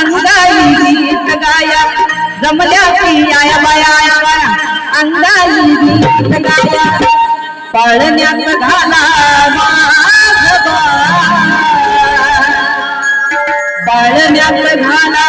अंगाली गीत गाया जमल्या की आया बाया अंगाली गीत गाया पाळण्यात घाला बाळण्यात घाला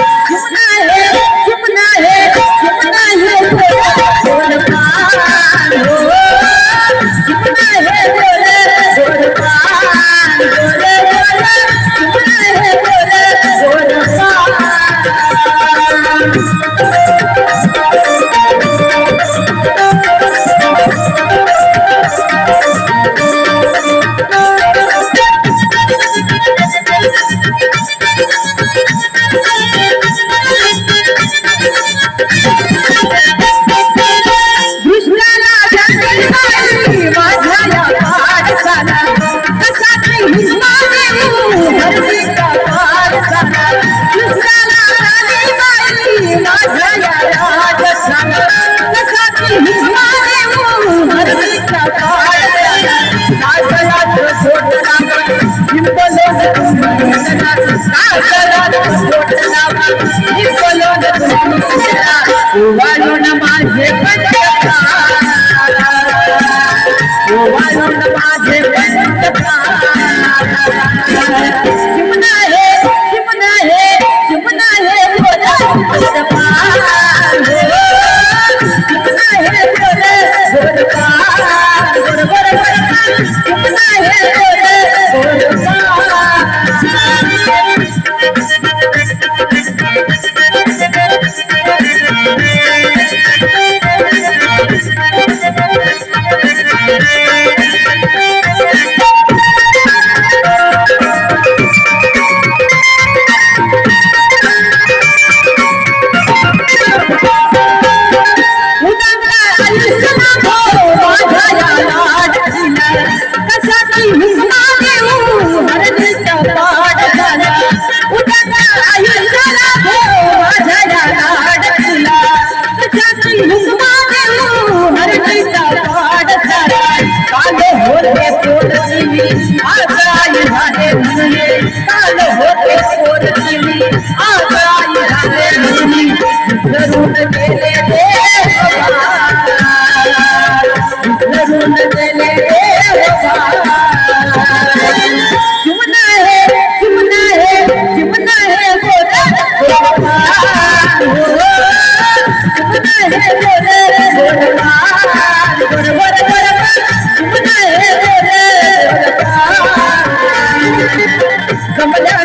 Yamuna head, eh? Yamuna head. Eh? Oh, why don't the magic. Yeah. Ramala.